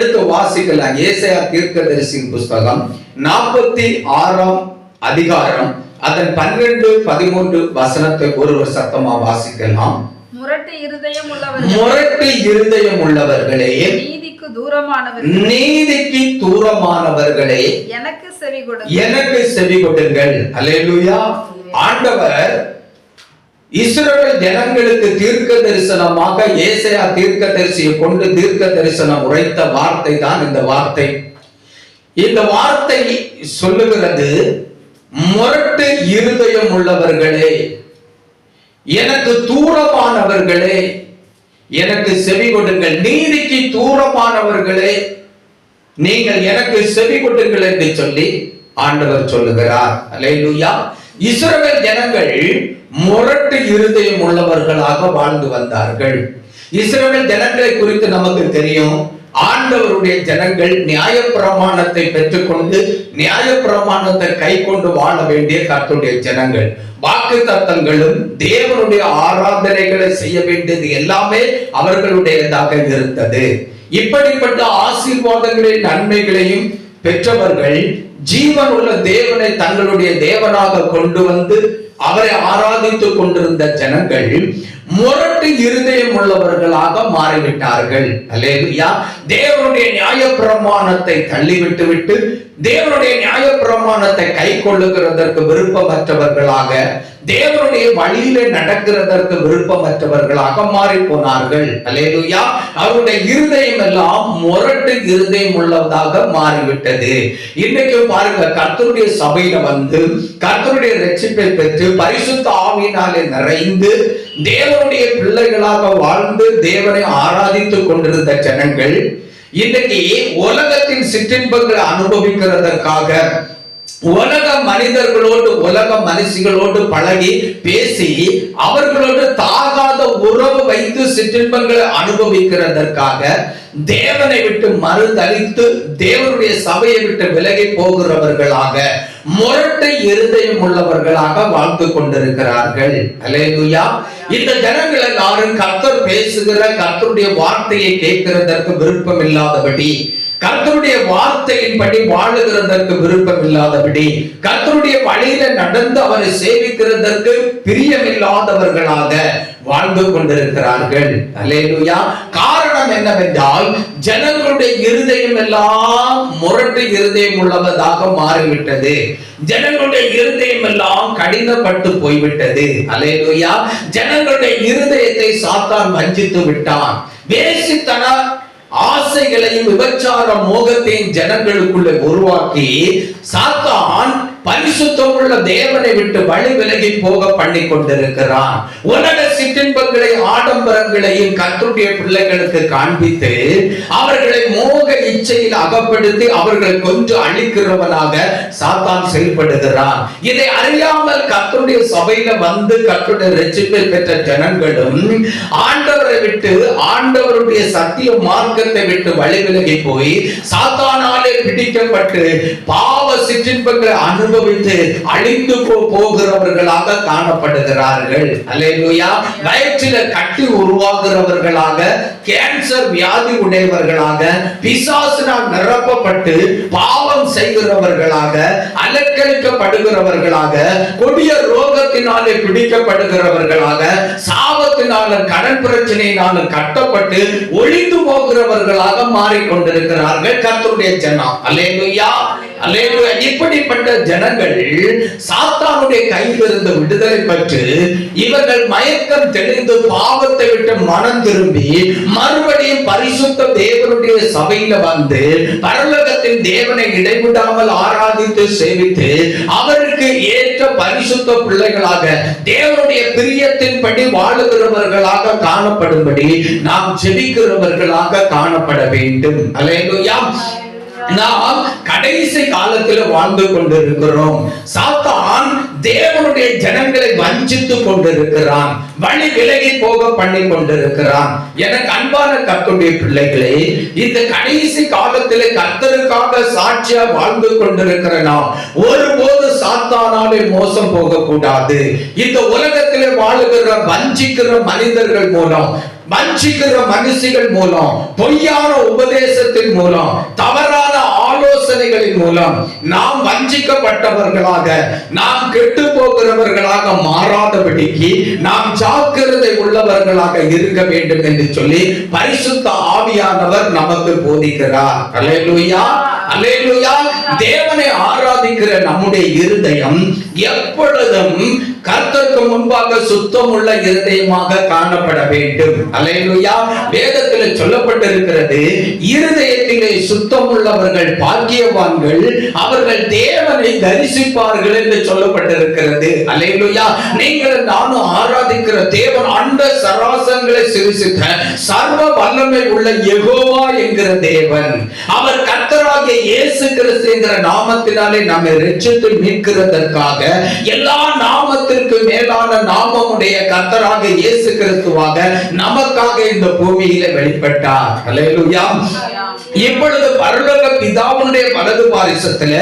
எடுத்து வாசிக்கலாம் ஏசாயா தீர்க்கதரிசியின் புஸ்தகம் நாற்பத்தி ஆறாம் அதிகாரம் அதன் பன்னிரண்டு பதிமூன்று வசனத்தை ஒருவர் சத்தமா வாசிக்கலாம். முரட்டு இருதயம் உள்ளவர்கள் முரட்டு இருதயம் உள்ளவர்களே நீதிக்கு தூரமானவர்கள் நீதிக்கு தூரமானவர்களே எனக்கு செவி கொடு எனக்கு செவி கொடுங்கள். அல்லேலூயா. ஆண்டவர் இஸ்ரவேல் ஜனங்களுக்கு தீர்க்க தரிசனமாக ஏசையா தீர்க்க தரிசியை கொண்டு தீர்க்க தரிசனம் உரைத்த வார்த்தை தான் இந்த வார்த்தை. இந்த வார்த்தை சொல்லுகிறது முரட்டு இருதயம் உள்ளவர்களே எனக்கு தூரமானவர்களே எனக்கு செவி கொடுங்கள். நீதிக்கு தூரமானவர்களே நீங்கள் எனக்கு செவி கொடுங்கள் என்று சொல்லி ஆண்டவர் சொல்லுகிறார். அல்லேலூயா இஸ்ரவேல் ஜனங்கள் முரட்டு இருதயம் உள்ளவர்களாக வாழ்ந்து வந்தார்கள். இஸ்ரவேல் ஜனங்களை குறித்து நமக்கு தெரியும். ஆண்டவருடைய ஜனங்கள் நியாயப்பிரமாணத்தை பெற்றுக்கொண்டு நியாயப்பிரமாணத்தை கை கொண்டு வாழ வேண்டிய கத்துடைய ஜனங்கள். வாக்கு தத்தங்களும் தேவனுடைய ஆராதனைகளை செய்ய வேண்டியது எல்லாமே அவர்களுடையதாக இருந்தது. இப்படிப்பட்ட ஆசீர்வாதங்களின் நன்மைகளையும் பெற்றவர்கள் ஜீவன் உள்ள தேவனை தங்களுடைய தேவனாக கொண்டு வந்து அவரை ஆராதித்துக் கொண்டிருந்த ஜனங்கள் முரட்டு இருதயம் உள்ளவர்களாக மாறிவிட்டார்கள். அல்லேலூயா தேவனுடைய நியாய பிரமாணத்தை தள்ளிவிட்டு விட்டு தேவனுடைய நியாய பிரமாணத்தை கை கொள்ளுகிறதற்கு விருப்பமற்றவர்களாக தேவனுடைய வழியில நடக்கிறதற்கு விருப்பமற்றவர்களாக மாறி போனார்கள் அலேலுயா அவருடைய இருதயம் எல்லாம் முரட்டு இருதயம் உள்ளதாக மாறிவிட்டது. இன்னைக்கு பாருங்க கர்த்தருடைய சபையில வந்து கர்த்தருடைய ரட்சிப்பை பெற்று பரிசுத்த ஆவியினாலே நிறைந்து தேவனுடைய பிள்ளைகளாக வாழ்ந்து தேவனை ஆராதித்துக் கொண்டிருந்த ஜனங்கள் இன்னைக்கு உலகத்தின் சிற்றின்பங்களை அனுபவிக்கிறதற்காக உலக மனிதர்களோடு உலக மனுஷிகளோடு பழகி பேசி அவர்களோடு தாகாத உறவு வைத்து சிற்றின்பங்களை அனுபவிக்கிறதற்காக தேவனை விட்டு மறுதளித்து தேவனுடைய சபையை விட்டு விலகி போகிறவர்களாக முரட்டை இருதயம் உள்ளவர்களாக வாழ்ந்து கொண்டிருக்கிறார்கள். இந்த ஜனங்கள் எல்லாரும் கர்த்தர் பேசுகிற கர்த்தருடைய வார்த்தையை கேட்கிறதற்கு விருப்பம் இல்லாதபடி கர்த்தருடைய வார்த்தையின்படி வாழுகிறதற்கு விருப்பம் இல்லாதபடி கர்த்தருடைய வழியில நடந்து அவரை சேவிக்கிறதற்கு பிரியமில்லாதவர்களாக வாழ்ந்து கொண்டிருக்கிறார்கள். அல்லேலூயா. காரணம் என்னவென்றால் ஜனங்களுடைய இருதயம் எல்லாம் முரட்டு இருதயம் உள்ளவதாக மாறிவிட்டது. ஜனங்களுடைய இருதயம் எல்லாம் கடினப்பட்டு போய்விட்டது. அலேலுயா ஜனங்களுடைய இருதயத்தை சாத்தான் வஞ்சித்து விட்டான். வேசித்தன ஆசைகளையும் விபச்சார மோகத்தையும் ஜனங்களுக்குள்ளே உருவாக்கி சாத்தான் பரிசுத்தமுள்ள தேவனை விட்டு வழி விலகி போக பண்ணி கொண்டிருக்கிறான். உலக சிற்றின்பங்களை ஆடம்பரங்களையும் கத்துடைய பிள்ளைகளுக்கு காண்பித்து அவர்களை மோக இச்சையில் அகப்படுத்தி அவர்களை கொஞ்சம் அழிக்கிறவனாக சாத்தான் செயல்படுகிறான். இதை அறியாமல் கத்துடைய சபையில வந்து கத்துடைய ரட்சிப்பை பெற்ற ஜனங்களும் ஆண்டவரை விட்டு ஆண்டவருடைய சத்திய மார்க்கத்தை விட்டு வழி விலகி போய் சாத்தானாலே பிடிக்கப்பட்டு பாவ சிற்றின்பங்களை அனுபவித்து அழிந்து போகிறவர்களாக காணப்படுகிறார்கள். அல்லேலூயா. வயிற்றில கட்டி உருவாகிறவர்களாக கேன்சர் வியாதி உடையவர்களாக பிசாசினால் நிரப்பப்பட்டு பாவம் செய்கிறவர்களாக அலக்கழிக்கப்படுகிறவர்களாக கொடிய ரோகத்தினாலே பிடிக்கப்படுகிறவர்களாக சாபத்தினாலும் கடன் பிரச்சனையினாலும் கட்டப்பட்டு ஒழிந்து போகிறவர்களாக மாறிக்கொண்டிருக்கிறார்கள் கத்தருடைய ஜனம். அலேலுயா இப்படிப்பட்ட ஜனங்கள் சாத்தானுடைய கையிலிருந்து விடுதலை பெற்று இவர்கள் மயக்கம் தெளிந்து பாவத்தை விட்டு மனம் திரும்பி மறுபடியும் பரிசுத்த தேவனுடைய சபையில வந்து பரலோகத்தின் தேவனை இடைவிடாமல் ஆராதித்து சேவித்து அவருக்கு ஏற்ற பரிசுத்த பிள்ளைகளாக தேவனுடைய பிரியத்தின்படி வாழுகிறவர்களாக காணப்படும்படி நாம் ஜெபிக்கிறவர்களாக காணப்பட வேண்டும். அலையா நாம் கடைசி காலத்தில் வாழ்ந்து கொண்டிருக்கிறோம். சாத்தான் தேவனுடைய ஜனங்களை வஞ்சித்து கொண்டிருக்கிறான். வழி விலகி போக பண்ணி கொண்டிருக்கிறான். எனக்கு அன்பான கத்துடைய பிள்ளைகளே இந்த கடைசி காலத்திலே கத்தருக்காக சாட்சியா வாழ்ந்து கொண்டிருக்கிற நாம் ஒருபோது சாத்தானாலே மோசம் போக கூடாது இந்த உலகத்திலே வாழுகிற வஞ்சிக்கிற மனிதர்கள் மூலம் வஞ்சிக்கிற மனுஷிகள் மூலம் பொய்யான உபதேசத்தின் மூலம் தவறான ஆலோசனைகளின் மூலம் நாம் வஞ்சிக்கப்பட்டவர்களாக நாம் கெட்டு போகிறவர்களாக மாறாதபடிக்கு நாம் ஜாக்கிரதை உள்ளவர்களாக இருக்க வேண்டும் என்று சொல்லி பரிசுத்த ஆவியானவர் நமக்கு போதிக்கிறார். அல்லேலூயா அல்லேலூயா தேவனை ஆராதிக்கிற நம்முடைய இருதயம் எப்பொழுதும் கர்த்தருக்கு முன்பாக சுத்தமுள்ள இருதயமாக காணப்பட வேண்டும். அலையலுயா வேதத்தில் சொல்லப்பட்டிருக்கிறது இருதயத்திலே சுத்தமுள்ளவர்கள் பாக்கியவான்கள் அவர்கள் தேவனை தரிசிப்பார்கள் என்று சொல்லப்பட்டிருக்கிறது. அலையலுயா நீங்கள் நானும் ஆராதிக்கிற தேவன் அந்த சராசங்களை சிரிசித்த சர்வ வல்லமை உள்ள எகோவா என்கிற தேவன். அவர் கர்த்தராகிய இயேசு கிறிஸ்து என்கிற நாமத்தினாலே நம்மை ரட்சித்து மீட்கிறதற்காக எல்லா நாமத்திற்கு மேலான நாமமுடைய கத்தராக இயேசு கிறிஸ்துவாக நமக்காக இந்த பூமியில வெளிப்பட்டார். அலையலுயா இப்பொழுது பரலோக பிதாவுடைய வலது பாரிசத்துல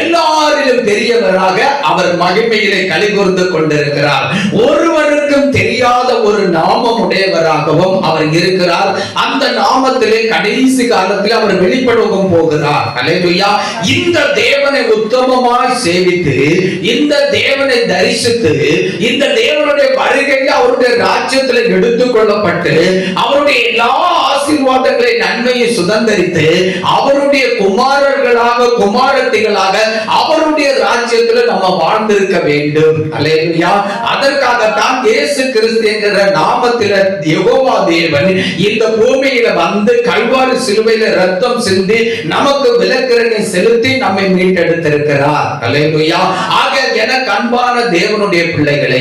எல்லாரிலும் பெரியவராக அவர் மகிமையிலே கலிகூர்ந்து கொண்டிருக்கிறார். ஒருவரும் ஒருவருக்கும் தெரியாத ஒரு நாமம் உடையவராகவும் அவர் இருக்கிறார். அந்த நாமத்திலே கடைசி காலத்தில் அவர் வெளிப்படவும் போகிறார். அல்லேலூயா இந்த தேவனை உத்தமமாய் சேவித்து இந்த தேவனை தரிசித்து இந்த தேவனுடைய வருகையில் அவருடைய ராஜ்யத்தில் எடுத்துக் கொள்ளப்பட்டு அவருடைய எல்லா ஆசீர்வாதங்களை நன்மையை சுதந்திரித்து அவருடைய குமாரர்களாக குமாரத்திகளாக அவருடைய ராஜ்யத்தில் நம்ம வாழ்ந்திருக்க வேண்டும். அல்லேலூயா அதற்காகத்தான் இயேசு கிறிஸ்து என்கிற நாமத்தில யகோவா தேவன் இந்த பூமியில வந்து கல்வாரி சிலுவையில ரத்தம் சிந்தி நமக்கு விலக்கிரணை செலுத்தி நம்மை மீட்டெடுத்திருக்கிறார். அல்லேலூயா. ஆக எனக்கு அன்பான தேவனுடைய பிள்ளைகளே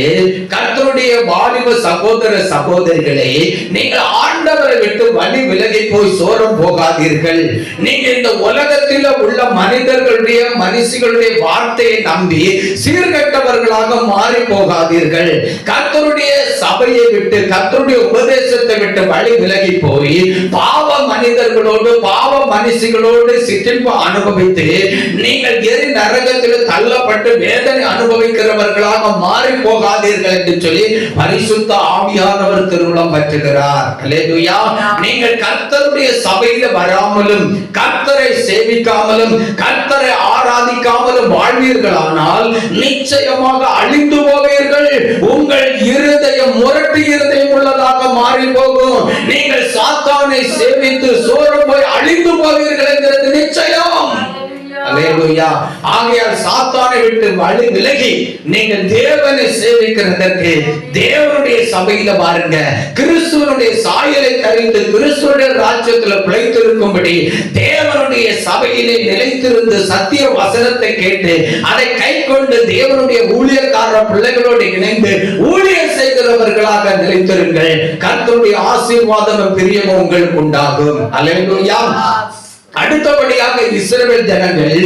கர்த்தருடைய வாலிப சகோதர சகோதரிகளே நீங்கள் ஆண்டவரை விட்டு வழி விலகி போய் சோரம் போகாதீர்கள். நீங்க இந்த உலகத்தில் உள்ள மனிதர்களுடைய மனுஷிகளுடைய வார்த்தையை நம்பி சீர்கட்டவர்களாக மாறி போகாதீர்கள். கர்த்தருடைய கத்தருடைய சபையை விட்டு கத்தருடைய உபதேசத்தை விட்டு வழி விலகி போய் பாவ மனிதர்களோடு பாவ மனுஷிகளோடு சிற்றின்பு அனுபவித்து நீங்கள் எரி நரகத்தில் தள்ளப்பட்டு வேதனை அனுபவிக்கிறவர்களாக மாறி போகாதீர்கள் என்று சொல்லி பரிசுத்த ஆவியானவர் திருமணம் பற்றுகிறார். நீங்கள் கர்த்தருடைய சபையில வராமலும் கர்த்தரை சேவிக்காமலும் கர்த்தரை ஆராதிக்காமலும் வாழ்வீர்களானால் நிச்சயமாக அழிந்து போவீர்கள். உங்கள் இரு இருதயம் முரட்டு இருதயம் உள்ளதாக மாறி போகும். நீங்கள் சாத்தானை சேமித்து சோறு போய் அழிந்து போவீர்கள் என்கிறது நிச்சயம். ஹalleluya. ஆகையால் சாத்தானை விட்டு வழி விலகி நீங்க தேவனை சேவிக்கிறதற்கு தேவனுடைய சபையில பாருங்க கிறிஸ்துவனுடைய சாயலை தரித்து கிறிஸ்துவனுடைய ராஜ்யத்துல பிழைத்திருக்கும்படி தேவனுடைய சபையிலே நிலைத்திருந்து சத்திய வசனத்தை கேட்டு அதை கை கொண்டு தேவனுடைய ஊழியக்கார பிள்ளைகளோடு இணைந்து ஊழியர் செய்கிறவர்களாக நிலைத்திருங்கள். கர்த்தருடைய ஆசீர்வாதமும் பிரியமும் உங்களுக்கு உண்டாகும். அல்லேலூயா அடுத்தபடியாக இஸ்ரவேல் ஜனங்கள்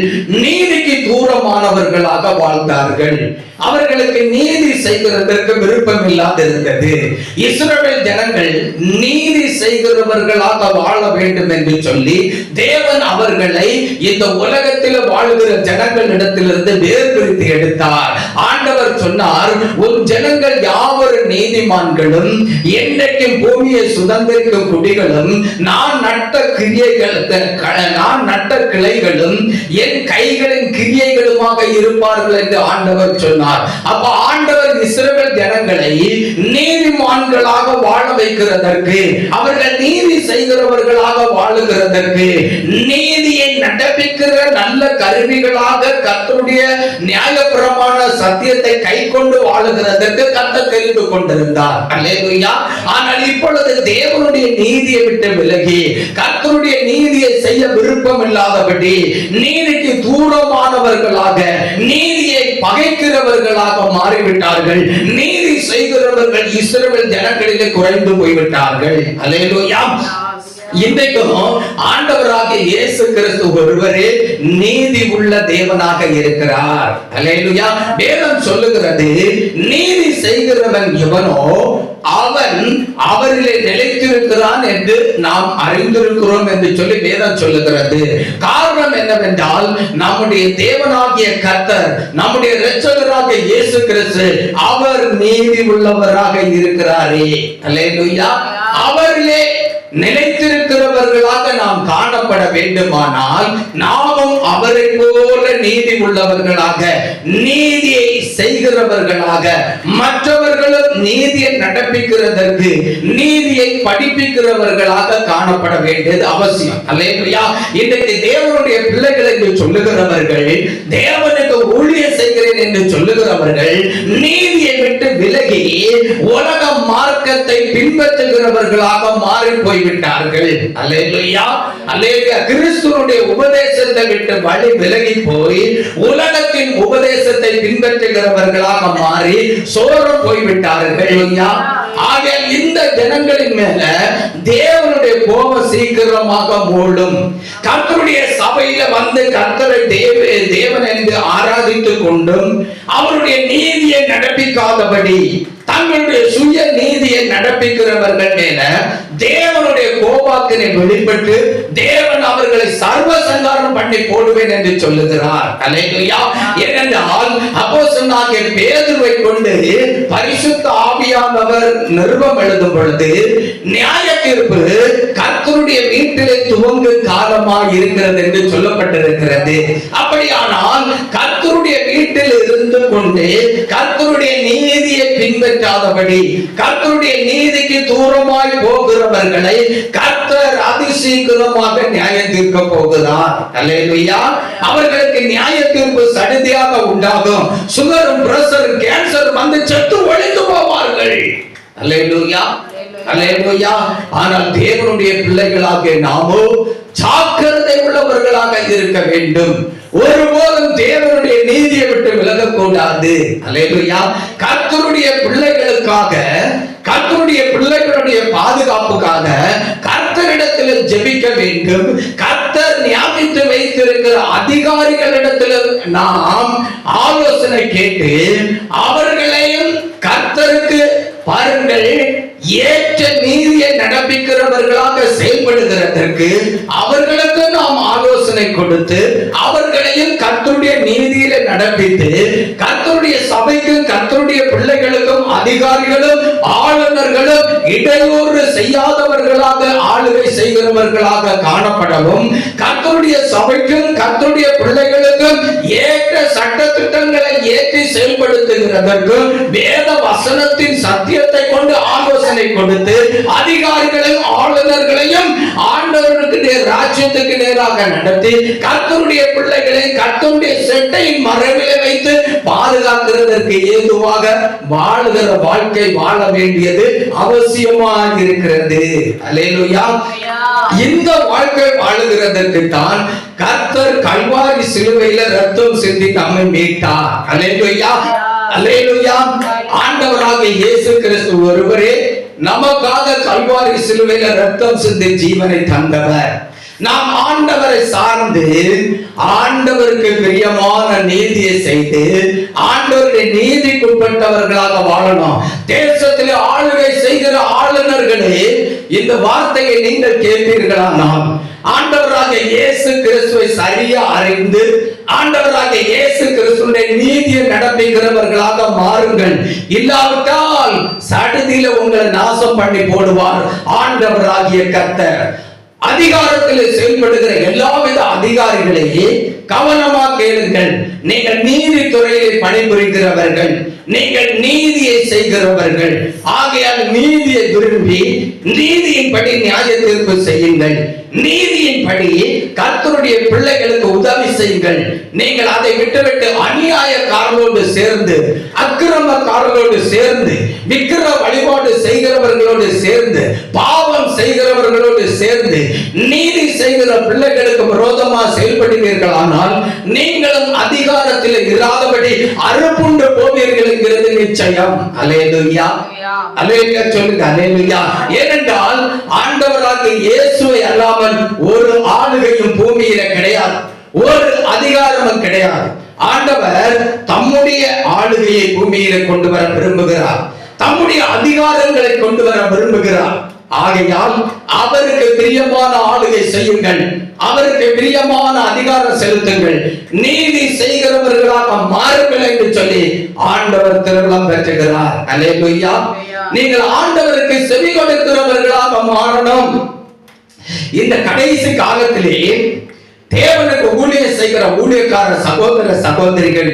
நீதிக்கு தூரமானவர்களாக வாழ்ந்தார்கள். அவர்களுக்கு நீதி செய்கிறதற்கு விருப்பம் இல்லாதிருந்தது இஸ்ரவேல் ஜனங்கள் நீதி செய்கிறவர்களாக வாழ வேண்டும் என்று சொல்லி தேவன் அவர்களை இந்த உலகத்தில் வாழ்கிற ஜனங்களிடத்திலிருந்து வேறுபிரித்து எடுத்தார். ஆண்டவர் சொன்னார் உன் ஜனங்கள் யாவரும் நீதிமான்களும் என்றைக்கும் பூமியை சுதந்திரிக்கும் குடிகளும் நான் நட்ட கிரியைகள் நான் நட்ட கிளைகளும் என் கைகளின் கிரியைகளுமாக இருப்பார்கள் என்று ஆண்டவர் சொன்னார். சொன்னார். அப்ப ஆண்டவர் இஸ்ரவேல் ஜனங்களை நீதிமான்களாக வாழ வைக்கிறதற்கு அவர்கள் நீதி செய்கிறவர்களாக வாழுகிறதற்கு நீதியை நடப்பிக்கிற நல்ல கருவிகளாக கத்தருடைய நியாயபுரமான சத்தியத்தை கை கொண்டு வாழுகிறதற்கு கத்த தெரிந்து கொண்டிருந்தார். அல்லேலூயா. ஆனால் இப்பொழுது தேவனுடைய நீதியை விட்டு விலகி கத்தருடைய நீதியை செய்ய விருப்பம் இல்லாதபடி நீதிக்கு தூரமானவர்களாக நீதி பகைக்கிறவர்களாக மாறிவிட்டார்கள். நீதி செய்கிறவர்கள் இஸ்ரவேல் ஜனங்களிலே குறைந்து போய்விட்டார்கள். அல்லேலூயா. இன்றைக்கும் ஆண்டவராகிய இயேசு கிறிஸ்து ஒருவரே நீதி உள்ள தேவனாக இருக்கிறார். அல்லேலூயா. வேதம் சொல்லுகிறது நீதி செய்கிறவன் எவனோ அவன் அவரிலே நிலைத்திருக்கிறான் என்று நாம் அறிந்திருக்கிறோம் என்று சொல்லி வேதம் சொல்லுகிறது. காரணம் என்னவென்றால் நம்முடைய தேவனாகிய கர்த்தர் நம்முடைய இரட்சகராக இயேசு கிறிஸ்து அவர் நீதி உள்ளவராக இருக்கிறாரே. அல்லேலூயா. அவரிலே நிலைத்திருக்கிறவர்களாக நாம் காணப்பட வேண்டுமானால் நாமும் அவரை போல நீதி உள்ளவர்களாக நீதியை செய்கிறவர்களாக மற்றவர்களும் நீதியை நடப்பிக்கிறதற்கு நீதியை படிப்பிக்கிறவர்களாக காணப்பட வேண்டியது அவசியம். அல்லையா இன்றைக்கு தேவனுடைய பிள்ளைகள் என்று சொல்லுகிறவர்கள் தேவனுக்கு ஊழிய செய்கிறேன் என்று சொல்லுகிறவர்கள் நீதியை விட்டு விலகி உலக மார்க்கத்தை பின்பற்றுகிறவர்களாக மாறி போய்விட்டார்கள். அல்லேலூயா. அல்லேலூயா. கிறிஸ்துவனுடைய உபதேசத்தை விட்டு வழி விலகி போய் உலகத்தின் உபதேசத்தை பின்பற்றுகிறவர்களாக மாறி சோறு போய்விட்டார்கள். ஐயா ஆக இந்த ஜனங்களின் மேல தேவ சீக்கிரமாக மூடும். கர்த்தருடைய சபையில வந்து கர்த்தரை தேவ தேவன் என்று ஆராதித்துக் கொண்டும் அவருடைய நீதியை நடப்பிக்காதபடி தங்களுடைய சுய நீதியை நடப்பிக்கிறவர்கள் மேல தேவனுடைய கோபாக்கினை வெளிப்பட்டு தேவன் அவர்களை சர்வ சங்காரம் பண்ணி போடுவேன் என்று சொல்லுகிறார். அல்லேலூயா ஏனென்றால் அப்போஸ்தலனாகிய பேதுருவை கொண்டு பரிசுத்த ஆவியானவர் நிருபம் எழுதும் பொழுது நியாய தீர்ப்பு கர்த்தருடைய வீட்டிலே துவங்கும் காலமாக இருக்கிறது என்று சொல்லப்பட்டிருக்கிறது. அப்படியானால் கர்த்தருடைய வீட்டில் கொண்டு கர்த்தருடைய நீதியை பின்பற்றாதபடி கர்த்தருடைய நீதிக்கு தூரமாய் போகிறவர்களை கர்த்தர் அதிசீக்கிரமாக நியாயம் தீர்க்க போகிறார். அல்லேலூயா. அவர்களுக்கு நியாய தீர்ப்பு சடுதியாக உண்டாகும். சுகரும் பிரஷரும் கேன்சர் வந்து செத்து ஒழிந்து போவார்கள். அல்லேலூயா. அல்லேலூயா. ஆனால் தேவனுடைய பிள்ளைகளாக நாமோ ஜாக்கிரதை உள்ளவர்களாக இருக்க வேண்டும். ஒருபோதும் தேவனுடைய நீதியை கூடாது விலகக்கூடாது கர்த்தருடைய பிள்ளைகளுக்காக கர்த்தருடைய பிள்ளைகளுடைய பாதுகாப்புக்காக கர்த்தரிடத்தில் ஜெபிக்க வேண்டும். கர்த்தர் நியமித்து வைத்திருக்கிற அதிகாரிகளிடத்தில் நாம் ஆலோசனை கேட்டு அவர்களையும் கர்த்தருக்கு பாருங்கள் ஏற்ற நீதியை நடப்பிக்கிறவர்களாக செயல்படுகிறதற்கு அவர்களுக்கு நாம் ஆலோசனை கொடுத்து அவர்களையும் கர்த்தருடைய நீதியில நடப்பித்து கர்த்தருடைய சபைக்கும் கர்த்தருடைய பிள்ளைகளுக்கும் அதிகாரிகளும் ஆளுநர்களும் இடையூறு செய்யாதவர்களாக ஆளுகை செய்கிறவர்களாக காணப்படவும் கர்த்தருடைய சபைக்கும் கர்த்தருடைய பிள்ளைகளுக்கும் ஏற்ற சட்ட திட்டங்களை ஏற்றி செயல்படுத்துகிறதற்கும் வேத வசனத்தின் சத்தியத்தை கொண்டு ஆலோசனை கொடுத்து அதிகாரிகளையும் ஆளுநர்களையும் ஆண்டவருக்கு ராஜ்யத்துக்கு நேராக நடத்தி கர்த்தருடைய பிள்ளைகளை கர்த்தருடைய செட்டையின் மறைவிலே வைத்து பாதுகாப்பு பாதுகாக்கிறதற்கு ஏதுவாக வாழுகிற வாழ்க்கை வாழ வேண்டியது அவசியமாக இருக்கிறது அல்லேலூயா. இந்த வாழ்க்கை வாழுகிறதற்கு தான் கர்த்தர் கல்வாரி சிலுவையில ரத்தம் சிந்தி நம்மை மீட்டார். அல்லேலூயா. அல்லேலூயா. ஆண்டவராக இயேசு கிறிஸ்து ஒருவரே நமக்காக கல்வாரி சிலுவையில ரத்தம் சிந்தி ஜீவனை தந்தவர். நாம் ஆண்டவரை சார்ந்து ஆண்டவருக்கு பிரியமான நீதியை செய்து ஆண்டவருடைய நீதிக்குட்பட்டவர்களாக வாழணும். தேசத்திலே ஆளுகை செய்கிற ஆளுநர்களே இந்த வார்த்தையை நீங்கள் கேட்பீர்களானால் ஆண்டவராக இயேசு கிறிஸ்துவை சரியா அறிந்து ஆண்டவராக இயேசு கிறிஸ்துடைய நீதியை நடப்புகிறவர்களாக மாறுங்கள். இல்லாவிட்டால் சடுதியில உங்களை நாசம் பண்ணி போடுவார் ஆண்டவராகிய கர்த்தர். அதிகாரத்தில் செயல்படுகிற எல்லாவித அதிகாரிகளையே கவனமா கேளுங்கள். நீங்கள் நீதித்துறையிலே பணிபுரிகிறவர்கள் நீங்கள் நீதியை செய்கிறவர்கள். ஆகையால் நீதியை விரும்பி நீதியின்படி நியாய தீர்ப்பு செய்யுங்கள். நீதியின்படி கர்த்தருடைய பிள்ளைகளுக்கு உதவி செய்யுங்கள். நீங்கள் அதை விட்டுவிட்டு அநியாயக்காரர்களோடு சேர்ந்து அக்கிரமக்காரர்களோடு சேர்ந்து விக்கிர வழிபாடு செய்கிறவர்களோடு சேர்ந்து பாவம் செய்கிறவர்களோடு சேர்ந்து நீதி செய்கிற பிள்ளைகளுக்கு விரோதமா செயல்படுவீர்கள். ஆனால் நீங்களும் அதிகாரத்தில் இராதபடி அறுப்புண்டு போவீர்கள் என்கிறது நிச்சயம். அலேலுயா அலேலுயா சொல்லுங்க அலேலுயா ஏனென்றால் ஆண்டவராக இயேசுவை அல்லாமல் ஒரு ஆளுகையும் பூமியில கிடையாது. ஒரு அதிகாரமும் கிடையாது. ஆண்டவர் தம்முடைய ஆளுகையை பூமியில கொண்டு வர விரும்புகிறார். தம்முடைய அதிகாரங்களை கொண்டு வர விரும்புகிறார். ஆகையால் அவருக்கு பிரியமான ஆளுகை செய்யுங்கள். அவருக்கு பிரியமான அதிகாரம் செலுத்துங்கள். நீதி செய்கிறவர்களாக மாறுங்கள் என்று சொல்லி ஆண்டவர் திருவிழம் பெற்றுகிறார். அல்லேலூயா. நீங்கள் ஆண்டவருக்கு செவி கொடுக்கிறவர்களாக மாறணும். இந்த கடைசி காலத்திலே தேவனுக்கு ஊழியம் செய்கிற ஊழியக்கார சகோதர சகோதரிகள்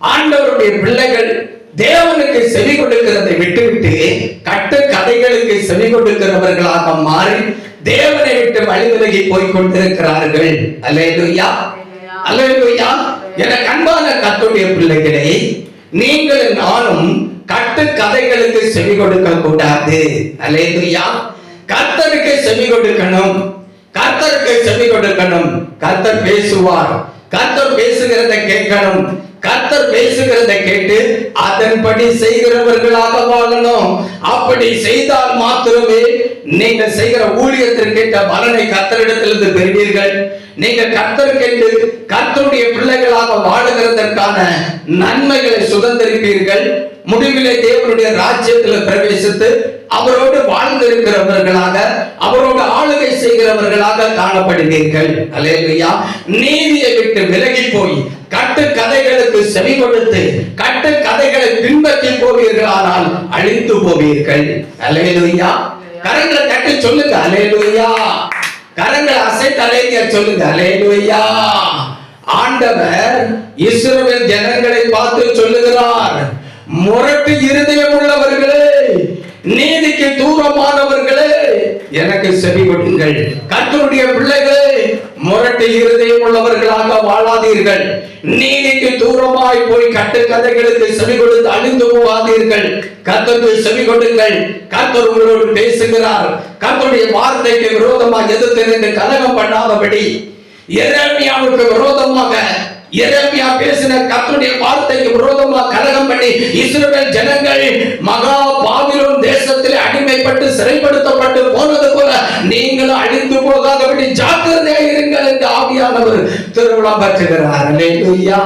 ஆண்டவருடைய பிள்ளைகள் தேவனுக்கு செவி கொடுக்கிறதை விட்டுவிட்டு கட்டு கதைகளுக்கு செவி கொடுக்கிறவர்களாக மாறி தேவனை விட்டு வழி விலகி போய் கொண்டிருக்கிறார்கள் அல்லேலூயா. அல்லேலூயா. என அன்பான கத்துடைய பிள்ளைகளே நீங்கள் நானும் கட்டு கதைகளுக்கு செவி கொடுக்க கூடாது. அல்லேலூயா. கர்த்தருக்கு செவி கொடுக்கணும் கர்த்தருக்கு செவி கொடுக்கணும் கர்த்தர் பேசுவார். கர்த்தர் பேசுகிறத கேட்கணும். கர்த்தர் பேசுகிறதை கேட்டு அதன்படி செய்கிறவர்களாக வாழணும். அப்படி செய்தால் மாத்திரமே நீங்க செய்கிற ஊழியத்திற்கு பலனை கர்த்தரிடத்திலிருந்து பெறுவீர்கள். நீங்க கர்த்தருக்கென்று கர்த்தருடைய பிள்ளைகளாக வாழுகிறதற்கான நன்மைகளை சுதந்திரிப்பீர்கள். முடிவிலே தேவனுடைய ராஜ்யத்தில் பிரவேசித்து அவரோடு வாழ்ந்திருக்கிறவர்களாக அவரோடு ஆளுகை செய்கிறவர்களாக காணப்படுவீர்கள். அல்லேலூயா. நீதியை விட்டு விலகி போய் கட்டு கதைகளுக்கு செவி கொடுத்து கட்டு கதைகளை பின்பற்றி போவீர்களானால் அழிந்து போவீர்கள். அலேலுயா கரங்களை தட்டி சொல்லுங்க அலேலுயா கரங்களை அசைத்து அலைங்க சொல்லுங்க. அல்லேலூயா ஆண்டவர் இஸ்ரவேல் ஜனங்களை பார்த்து சொல்லுகிறார். முரட்டு இருதயம் உள்ளவர்களே நீதிக்கு தூரமானவர்களே எனக்கு செவி கொடுங்கள் கத்தருடைய பிள்ளைகளே முரட்டு இருதயம் உள்ளவர்களாக வாழாதீர்கள். நீதிக்கு தூரமாய் போய் கட்டு கதைகளுக்கு செவி கொடுத்து அழிந்து போகாதீர்கள். கத்தருக்கு செவி கொடுங்கள். கத்தர் உங்களோடு பேசுகிறார். கத்தருடைய வார்த்தைக்கு விரோதமாக எதிர்த்து நின்று கலகம் பண்ணாதபடி. எரேமியாவுக்கு விரோதமாக எரேமியா பேசின கத்துடைய வார்த்தைக்கு விரோதமாக கலகம் பண்ணி இஸ்ரேல் ஜனங்கள் மகா பாபிலோன் தேசத்திலே அடிமைப்பட்டு சிறைப்படுத்தப்பட்டு போனது போல நீங்களும் அழிந்து போகாதபடி ஜாக்கிரதையாக இருங்கள் என்று ஆவியானவர் திருவிழா பற்றுகிறார். அல்லேலூயா